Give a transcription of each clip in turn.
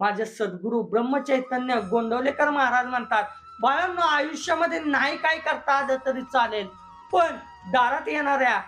माझे सद्गुरू ब्रह्मचैतन्य गोंदवलेकर महाराज म्हणतात बाळांना आयुष्यामध्ये नाही काय करता आलं तरी चालेल. पण दारात येणाऱ्या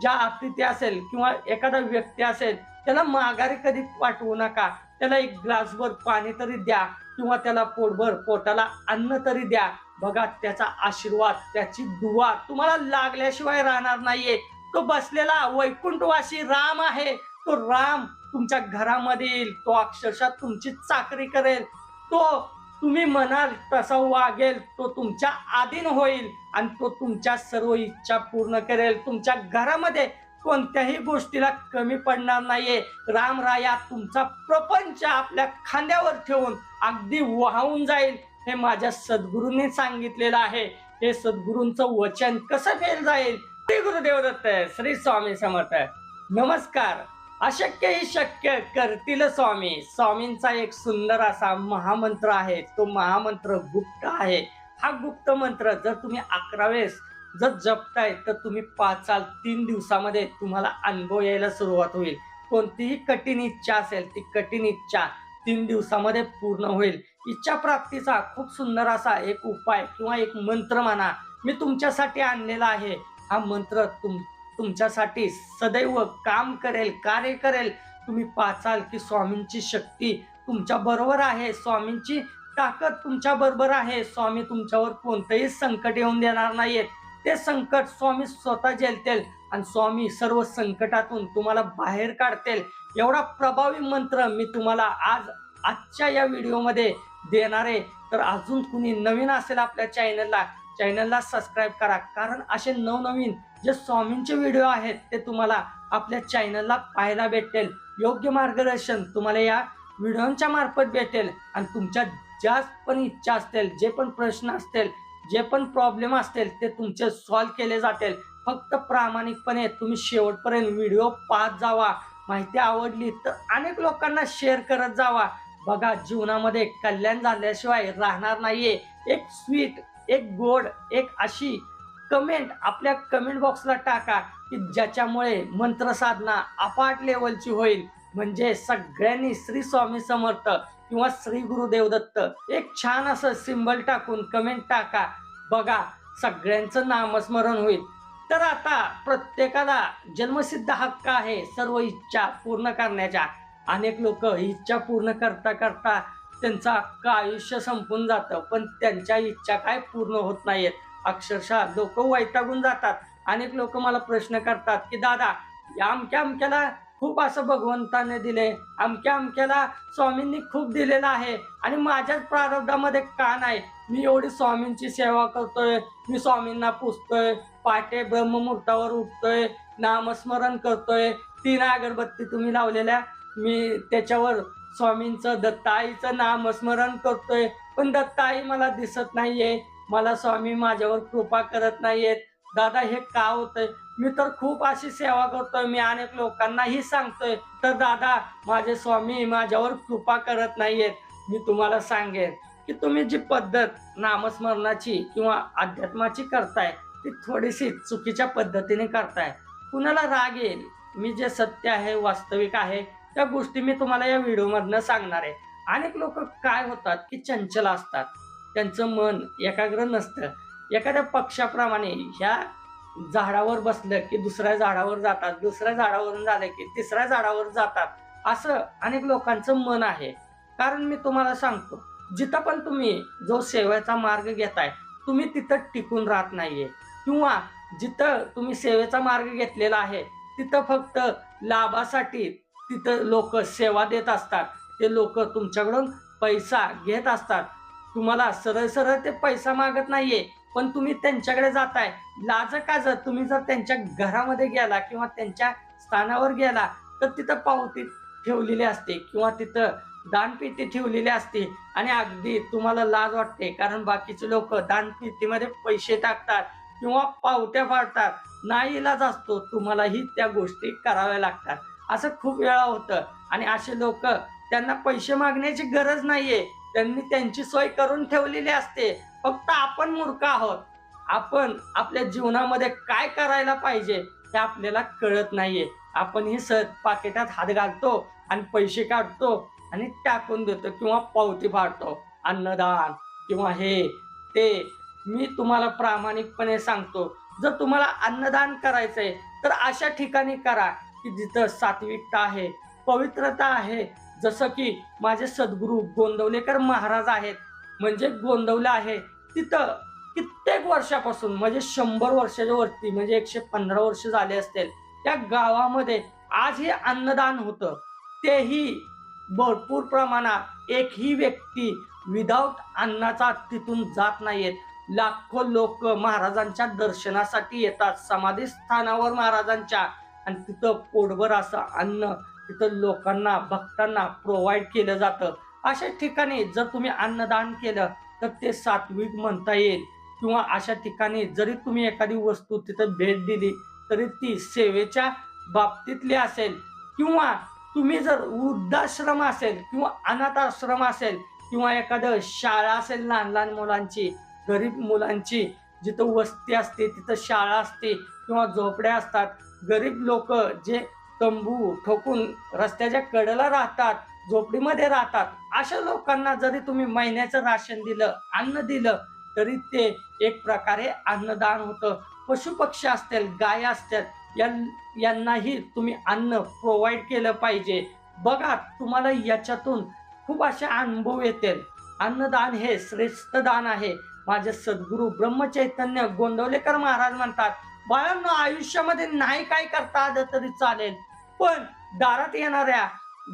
ज्या अतिथी असेल किंवा एखादा व्यक्ती असेल त्याला माघारी कधी पाठवू नका. त्याला एक ग्लासभर पाणी तरी द्या किंवा त्याला पोटभर पोटाला अन्न तरी द्या. बघा त्याचा आशीर्वाद त्याची दुवा तुम्हाला लागल्याशिवाय राहणार नाहीये. तो बसलेला वैकुंठवासी राम आहे. तो राम तुमच्या घरामध्ये येईल तो अक्षरशः तुमची चाकरी करेल. तो तुम्ही म्हणाल तसा वागेल तो तुमच्या आधीन होईल आणि तो तुमच्या सर्व इच्छा पूर्ण करेल. तुमच्या घरामध्ये कोणत्याही गोष्टीला कमी पडणार नाहीये. रामराया तुमचा प्रपंच आपल्या खांद्यावर ठेवून अगदी वाहून जाईल हे माझ्या सद्गुरूंनी सांगितलेलं आहे. हे सद्गुरूंचं वचन कसं फेल जाईल? श्री गुरुदेव दत्त श्री स्वामी समर्थ. नमस्कार. अशक्य ही शक्य करतील स्वामी. स्वामींचा एक सुंदर असा महामंत्र आहे. तो महामंत्र गुप्त आहे. हा गुप्त मंत्र जर तुम्ही अकरा वेळेस जर जपताय तर तुम्ही पाचाल तीन दिवसामध्ये तुम्हाला अनुभव यायला सुरुवात होईल. कोणतीही कठीण इच्छा असेल ती कठीण इच्छा तीन दिवसामध्ये पूर्ण होईल. इच्छा प्राप्तीचा खूप सुंदर असा एक उपाय किंवा एक मंत्र म्हणा मी तुमच्यासाठी आणलेला आहे. हा मंत्र तुम तुमच्यासाठी सदैव काम करेल कार्य करेल. तुम्ही पाचाल की स्वामींची शक्ती तुमच्या बरोबर आहे. स्वामींची ताकद तुमच्या बरोबर आहे. स्वामी तुमच्यावर कोणतंही संकट येऊन देणार नाहीयेत ते संकट स्वामी स्वतः झेलतील आणि स्वामी सर्व संकटातून तुम्हाला बाहेर काढतील. एवढा प्रभावी मंत्र मी तुम्हाला आज आजच्या या व्हिडिओमध्ये देणार आहे. तर अजून कुणी नवीन असेल आपल्या चॅनलला चॅनलला सबस्क्राईब करा. कारण असे नवनवीन जे स्वामींचे व्हिडिओ आहेत ते तुम्हाला आपल्या चॅनलला पाहायला भेटेल. योग्य मार्गदर्शन तुम्हाला या व्हिडिओच्या मार्फत भेटेल आणि तुमच्या ज्या पण इच्छा असतील जे पण प्रश्न असतील जे पण प्रॉब्लेम असतील ते तुमचे सॉल्व्ह केले जातील. फक्त प्रामाणिकपणे तुम्ही शेवटपर्यंत व्हिडिओ पाहत जावा. माहिती आवडली तर अनेक लोकांना शेअर करत जावा. बघा जीवनामध्ये कल्याण झाल्याशिवाय राहणार नाहीये. एक स्वीट एक गोड एक अशी कमेंट आपल्या कमेंट बॉक्सला टाका की ज्याच्यामुळे मंत्रसाधना अपाट लेवलची होईल. म्हणजे सगळ्यांनी श्री स्वामी समर्थ किंवा श्री गुरुदेव दत्त एक छान असं सिंबल टाकून कमेंट टाका. बघा सगळ्यांचं नामस्मरण होईल. तर आता प्रत्येकाला जन्मसिद्ध हक्क आहे सर्व इच्छा पूर्ण करण्याच्या. अनेक लोक इच्छा पूर्ण करता करता त्यांचं अख्खं आयुष्य संपून जातं. पण त्यांच्या इच्छा काय पूर्ण होत नाहीत अक्षरशः लोक वैतागून जातात. अनेक लोक मला प्रश्न करतात की दादा या अमक्या अमक्याला खूप असं भगवंताने दिले. अमक्या अमक्याला स्वामींनी खूप दिलेलं आहे. आणि माझ्याच प्रारब्धामध्ये का नाही? मी एवढी स्वामींची सेवा करतोय. मी स्वामींना पुजतोय पाटे ब्रह्ममुहूर्तावर उठतोय. नामस्मरण करतोय. तीन अगरबत्ती तुम्ही लावलेल्या. मी त्याच्यावर स्वामींचं दत्ताईचं नामस्मरण करतोय पण दत्ताई मला दिसत नाहीये. मला स्वामी माझ्यावर कृपा करत नाहीयेत. दादा हे का होतंय? मी तर खूप अशी सेवा करतोय मी अनेक लोकांनाही सांगतोय. तर दादा माझे स्वामी माझ्यावर कृपा करत नाहीयेत. मी तुम्हाला सांगेन की तुम्ही जी पद्धत नामस्मरणाची किंवा अध्यात्माची करताय ती थोडीशी चुकीच्या पद्धतीने करताय. कुणाला राग येईल? मी जे सत्य आहे वास्तविक आहे त्या गोष्टी मी तुम्हाला या व्हिडिओमधनं सांगणार आहे. अनेक लोक काय होतात की चंचल असतात. त्यांचं मन एकाग्र नसतं. एखाद्या पक्षाप्रमाणे ह्या झाडावर बसलं की दुसऱ्या झाडावर जातात दुसऱ्या झाडावरून झालं की तिसऱ्या झाडावर जातात. असं अनेक लोकांचं मन आहे. कारण मी तुम्हाला सांगतो जिथं पण तुम्ही जो सेवेचा मार्ग घेताय तुम्ही तिथं टिकून राहत नाहीये. किंवा जिथं तुम्ही सेवेचा मार्ग घेतलेला आहे तिथं फक्त लाभासाठी तिथं लोक सेवा देत असतात. ते लोक तुमच्याकडून पैसा घेत असतात. तुम्हाला सरळ सरळ ते पैसा मागत नाहीये पण तुम्ही त्यांच्याकडे जाताय. लाज का जर तुम्ही जर त्यांच्या घरामध्ये गेला किंवा त्यांच्या स्थानावर गेला तर तिथं पावती ठेवलेली असते किंवा तिथं दानपेटी ठेवलेली असते आणि अगदी तुम्हाला लाज वाटते. कारण बाकीचे लोक दानपेटीमध्ये पैसे टाकतात किंवा पावत्या फाडतात. नाही इलाज असतो. तुम्हालाही त्या गोष्टी कराव्या लागतात. असं खूप वेळा होतं. आणि असे लोक त्यांना पैसे मागण्याची गरज नाहीये. त्यांनी त्यांची सोय करून ठेवलेली असते. फक्त आपण मूर्ख आहोत. आपण आपल्या जीवनामध्ये काय करायला पाहिजे हे आपल्याला कळत नाहीये. आपण हे सत पाकिटात हात घालतो आणि पैसे काढतो आणि टाकून देतो किंवा पावती फाडतो. अन्नदान किंवा हे ते. मी तुम्हाला प्रामाणिकपणे सांगतो. जर तुम्हाला अन्नदान करायचंय तर अशा ठिकाणी करा. की जिथं सात्विकता आहे पवित्रता आहे. जसं की माझे सद्गुरू गोंदवलेकर महाराज आहेत. म्हणजे गोंदवलं आहे तिथं कित्येक वर्षापासून म्हणजे शंभर वर्षाच्या वरती म्हणजे एकशे पंधरा वर्ष झाले असतील त्या गावामध्ये आज हे अन्नदान होतं. तेही भरपूर प्रमाणात एकही व्यक्ती विदाऊट अन्नाचा तिथून जात नाहीयेत. लाखो लोक महाराजांच्या दर्शनासाठी येतात समाधी स्थानावर महाराजांच्या आणि तिथं पोटभर असं अन्न तिथं लोकांना भक्तांना प्रोव्हाइड केलं जातं. अशा ठिकाणी जर तुम्ही अन्नदान केलं तर ते सात्विक म्हणता येईल. किंवा अशा ठिकाणी जरी तुम्ही एखादी वस्तू तिथं भेट दिली तरी ती सेवेच्या बाबतीतली असेल. किंवा तुम्ही जर वृद्धाश्रम असेल किंवा अनाथाश्रम असेल किंवा एखादं शाळा असेल लहान लहान मुलांची गरीब मुलांची जिथं वस्ती असते तिथं शाळा असते किंवा झोपड्या असतात गरीब लोक जे तंबू ठोकून रस्त्याच्या कडेला राहतात झोपडीमध्ये राहतात अशा लोकांना जरी तुम्ही महिन्याचं राशन दिलं अन्न दिलं तरी ते एक प्रकारे अन्नदान होतं. पशुपक्षी असतील गाय असतील यां- यांनाही तुम्ही अन्न प्रोव्हाइड केलं पाहिजे. बघा तुम्हाला याच्यातून खूप असे अनुभव येतील. अन्नदान हे श्रेष्ठ दान आहे. माझे सद्गुरू ब्रह्मचैतन्य गोंदवलेकर महाराज म्हणतात बाळांनो आयुष्यामध्ये नाही काय करता आलं तरी चालेल. पण दारात येणाऱ्या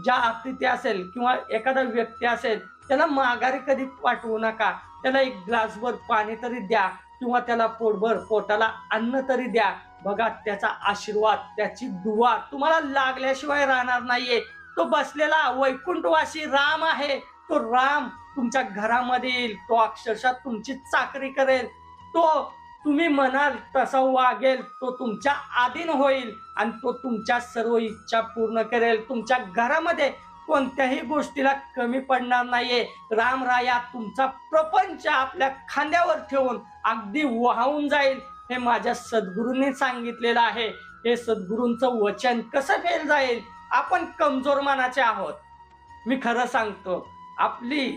ज्या अतिथी असेल किंवा एखादा व्यक्ती असेल त्याला माघारी कधी पाठवू नका. त्याला एक ग्लासभर पाणी तरी द्या किंवा त्याला पोटभर पोटाला अन्न तरी द्या. बघा त्याचा आशीर्वाद त्याची दुवा तुम्हाला लागल्याशिवाय राहणार नाहीये. तो बसलेला वैकुंठवासी राम आहे. तो राम तुमच्या घरामध्ये येईल तो अक्षरशः तुमची चाकरी करेल. तो तुम्ही म्हणाल तसा वागेल तो तुमच्या आधीन होईल आणि तो तुमच्या सर्व इच्छा पूर्ण करेल. तुमच्या घरामध्ये कोणत्याही गोष्टीला कमी पडणार नाहीये. रामराया तुमचा प्रपंच आपल्या खांद्यावर ठेवून अगदी वाहून जाईल हे माझ्या सद्गुरूंनी सांगितलेलं आहे. हे सद्गुरूंचं वचन कसं फेल जाईल? आपण कमजोर मानाचे आहोत. मी खरं सांगतो आपली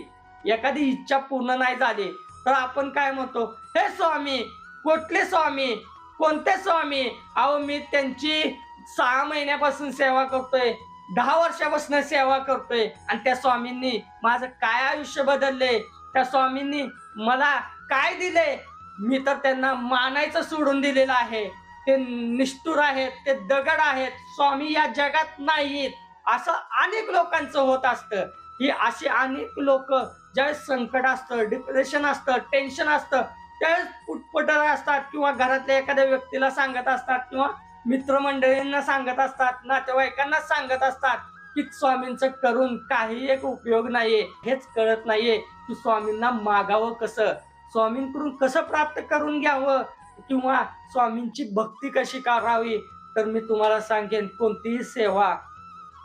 एखादी इच्छा पूर्ण नाही झाली तर आपण काय म्हणतो? हे स्वामी कुठले स्वामी? कोणते स्वामी? अहो मी त्यांची सहा महिन्यापासून सेवा करतोय. दहा वर्षापासून सेवा करतोय. आणि त्या स्वामींनी माझं काय आयुष्य बदलले त्या स्वामींनी मला काय दिले मी तर त्यांना मानायचं सोडून दिलेलं आहे. ते निष्ठुर आहेत ते दगड आहेत. स्वामी या जगात नाहीत. असं अनेक लोकांचं होत असतं. ही अशी अनेक लोक ज्यावेळेस संकट असतं डिप्रेशन असतं टेन्शन असतं त्या पुटपटर असतात किंवा घरातल्या एखाद्या व्यक्तीला सांगत असतात किंवा मित्रमंडळींना सांगत असतात नातेवाईकांना सांगत असतात की स्वामींचं करून काही एक उपयोग नाहीये. हेच कळत नाहीये की स्वामींना मागावं कसं? स्वामींकडून कसं प्राप्त करून घ्यावं? किंवा स्वामींची भक्ती कशी करावी? तर मी तुम्हाला सांगेन कोणतीही सेवा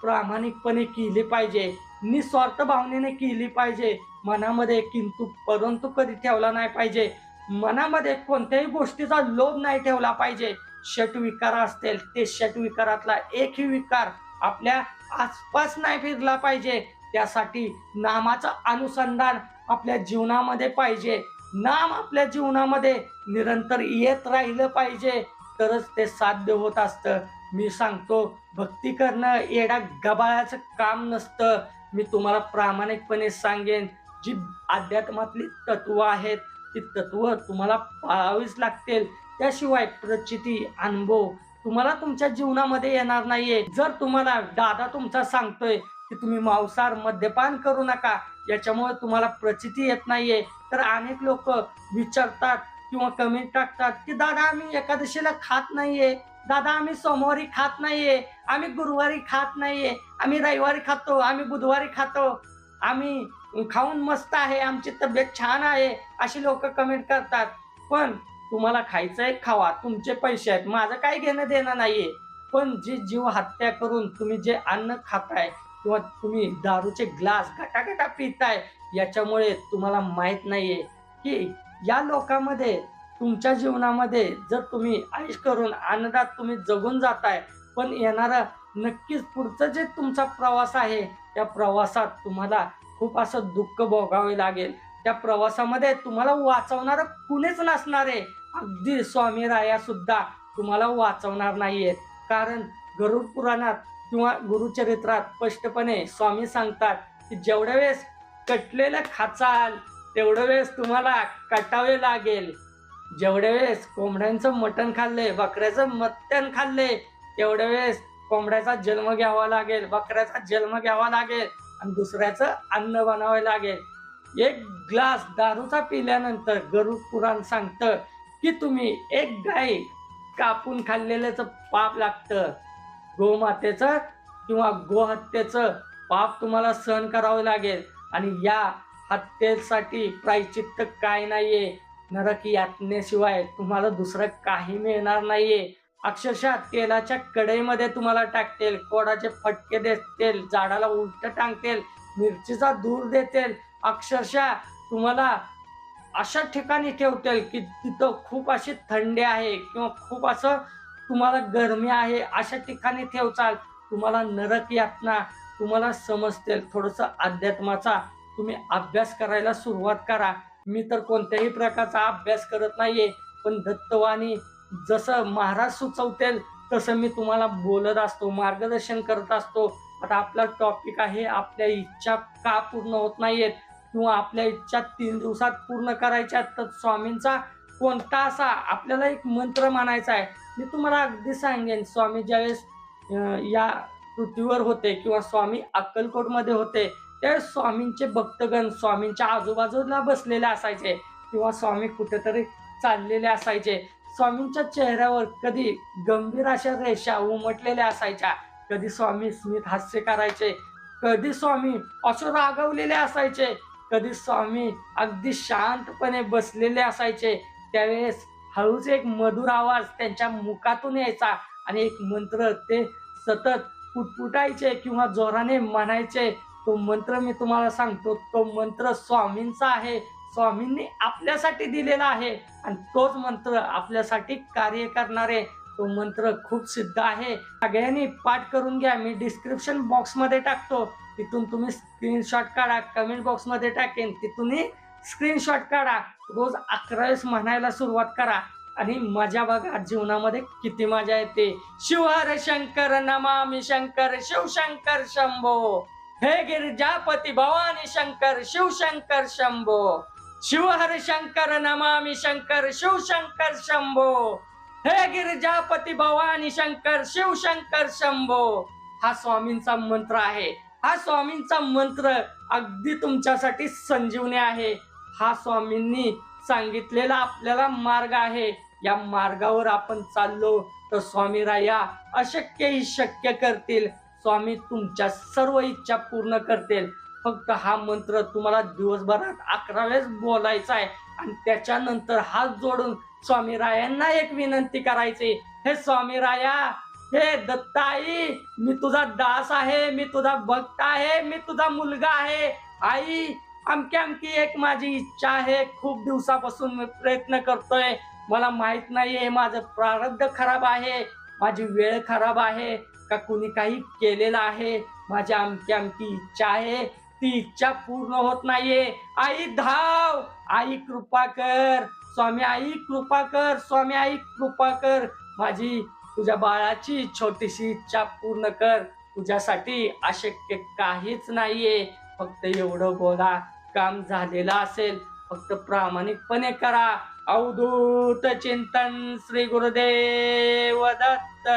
प्रामाणिकपणे केली पाहिजे. निस्वार्थ भावनेने केली पाहिजे. मनामध्ये किंतु परंतु कधी ठेवला नाही पाहिजे. मनामध्ये कोणत्याही गोष्टीचा लोभ नाही ठेवला पाहिजे. षट विकार असतील ते षट विकारातला एकही विकार आपल्या आसपास नाही फिरला पाहिजे. त्यासाठी नामाचं अनुसंधान आपल्या जीवनामध्ये पाहिजे. नाम आपल्या जीवनामध्ये निरंतर येत राहिलं पाहिजे. तरच ते साध्य होत असतं. मी सांगतो भक्ती करणं येडा गबाळाचं काम नसतं. मी तुम्हाला प्रामाणिकपणे सांगेन जी अध्यात्मातली तत्व आहेत ती तत्व तुम्हाला पाळावीच लागतील. त्याशिवाय प्रचिती अनुभव तुम्हाला तुमच्या जीवनामध्ये येणार नाहीये. जर तुम्हाला दादा तुमचा सांगतोय की तुम्ही मांसाहार मद्यपान करू नका याच्यामुळे तुम्हाला प्रचिती येत नाहीये. तर अनेक लोक विचारतात किंवा कमेंट टाकतात की दादा आम्ही एकादशीला खात नाहीये. दादा आम्ही सोमवारी खात नाहीये. आम्ही गुरुवारी खात नाहीये. आम्ही रविवारी खातो. आम्ही बुधवारी खातो. आम्ही खाऊन मस्त आहे आमची तब्येत छान आहे अशी लोक कमेंट करतात. पण तुम्हाला खायचंय खावा. तुमचे पैसे आहेत. माझं काय घेणं देणं नाहीये. पण जी जीव हत्या करून तुम्ही जे अन्न खाताय किंवा तुम्ही दारूचे ग्लास घटाघटा पिताय याच्यामुळे तुम्हाला माहीत नाहीये की या लोकांमध्ये तुमच्या जीवनामध्ये जर तुम्ही आयुष करून आनंदात तुम्ही जगून जाताय पण येणारा नक्कीच पुढचं जे तुमचा प्रवास आहे त्या प्रवासात तुम्हाला खूप असं दुःख भोगावे लागेल. त्या प्रवासामध्ये तुम्हाला वाचवणारं कुणीच नसणार आहे. अगदी स्वामी राया सुद्धा तुम्हाला वाचवणार नाहीयेत. कारण गरुड पुराणात किंवा गुरुचरित्रात स्पष्टपणे स्वामी सांगतात की जेवढ्या वेळेस कटलेलं खाचाल तेवढ्या वेळेस तुम्हाला कटावे लागेल. जेवढ्या वेळेस कोंबड्यांचं मटण खाल्ले बकऱ्याचं मटण खाल्ले तेवढ्या वेळेस कोंबड्याचा जन्म घ्यावा लागेल बकऱ्याचा जन्म घ्यावा लागेल. आणि दुसऱ्याचं अन्न बनावं लागेल. एक ग्लास दारूचा पिल्यानंतर गरुड पुराण सांगतं की तुम्ही एक गाय कापून खाल्लेल्याचं पाप लागतं. गोमातेचं किंवा गोहत्येचं पाप तुम्हाला सहन करावं लागेल आणि या हत्येसाठी प्रायचित्त काय नाहीये. नरक यातनेशिवाय तुम्हाला दुसरं काही मिळणार नाहीये. अक्षरशः तेलाच्या कढईमध्ये तुम्हाला टाकतील कोडाचे फटके देतील झाडाला उलट टांगतील मिरचीचा धूर देतील. अक्षरशः तुम्हाला अशा ठिकाणी ठेवतील की तिथं खूप अशी थंडी आहे किंवा खूप असं तुम्हाला गरमी आहे अशा ठिकाणी ठेवचाल. तुम्हाला नरक यातना तुम्हाला समजतील. थोडंसं अध्यात्माचा तुम्ही अभ्यास करायला सुरुवात करा. मी तर कोणत्याही प्रकारचा अभ्यास करत नाहीये पण दत्तवाणी जसं महाराज सुचवतील तसं मी तुम्हाला बोलत असतो मार्गदर्शन करत असतो. आता आपला टॉपिक आहे आपल्या इच्छा का पूर्ण होत नाहीयेत? किंवा आपल्या इच्छा तीन दिवसात पूर्ण करायच्या तर स्वामींचा कोणता असा आपल्याला एक मंत्र मानायचा आहे? मी तुम्हाला अगदी सांगेन स्वामी ज्यावेळेस या पृथ्वीवर होते किंवा स्वामी अक्कलकोटमध्ये होते त्यावेळेस स्वामींचे भक्तगण स्वामींच्या आजूबाजूला बसलेले असायचे. किंवा स्वामी कुठेतरी चाललेले असायचे. स्वामींच्या चेहऱ्यावर कधी गंभीर अशा रेषा उमटलेल्या असायच्या कधी स्वामी स्मित हास्य करायचे कधी स्वामी असं रागवलेले असायचे कधी स्वामी अगदी शांतपणे बसलेले असायचे त्यावेळेस हळूच एक मधुर आवाज त्यांच्या मुखातून यायचा आणि एक मंत्र ते सतत पुटपुटायचे किंवा जोराने म्हणायचे तो मंत्र मी तुम्हाला सांगतो तो मंत्र स्वामींचा आहे. स्वामींनी आपल्यासाठी दिलेला आहे. आणि तोच मंत्र आपल्यासाठी कार्य करणारे तो मंत्र खूप सिद्ध आहे. सगळ्यांनी पाठ करून घ्या. मी डिस्क्रिप्शन बॉक्समध्ये टाकतो. तिथून तुम्ही स्क्रीनशॉट काढा कमेंट बॉक्समध्ये टाकेन. तिथूनही स्क्रीनशॉट काढा. रोज अकरा वेळेस म्हणायला सुरुवात करा. आणि मजा बघा जीवनामध्ये किती मजा येते. शिवहर शंकर नमामि शंकर शिवशंकर शंभो. हे गिरिजापती भवानी शंकर शिवशंकर शंभो. शिवहर शंकर नमामि शंकर शिवशंकर शंभो। हे गिरिजापती भवानी शंकर शिवशंकर शंभो। हा स्वामींचा मंत्र आहे. हा स्वामींचा मंत्र अगदी तुमच्यासाठी संजीवनी आहे. हा स्वामींनी सांगितलेला आपल्याला मार्ग आहे. या मार्गावर आपण चाललो तर स्वामी राया अशक्यही शक्य करतील. स्वामी तुमच्या सर्व इच्छा पूर्ण करतील. फक्त हा मंत्र तुम्हाला दिवसभरात अकरा वेळेस बोलायचा आहे. आणि त्याच्यानंतर हात जोडून स्वामी रायांना एक विनंती करायची. हे स्वामी राया हे दत्ताई मी तुझा दास आहे मी तुझा भक्त आहे मी तुझा मुलगा आहे. आई अमकी अमकी एक माझी इच्छा आहे. खूप दिवसापासून मी प्रयत्न करतोय. मला माहीत नाहीये माझं प्रारब्ध खराब आहे. माझी वेळ खराब आहे. का कुणी काही केलेलं आहे? माझी अमकी अमकी इच्छा आहे. ती इच्छा पूर्ण होत नाहीये. आई धाव. आई कृपा कर. स्वामी आई कृपा कर. स्वामी आई कृपा कर. माझी तुझ्या बाळाची छोटीशी इच्छा पूर्ण कर. तुझ्यासाठी अशक्य काहीच नाहीये. फक्त एवढं बोला काम झालेलं असेल. फक्त प्रामाणिकपणे करा. अवधूत चिंतन श्री गुरुदेव दत्त.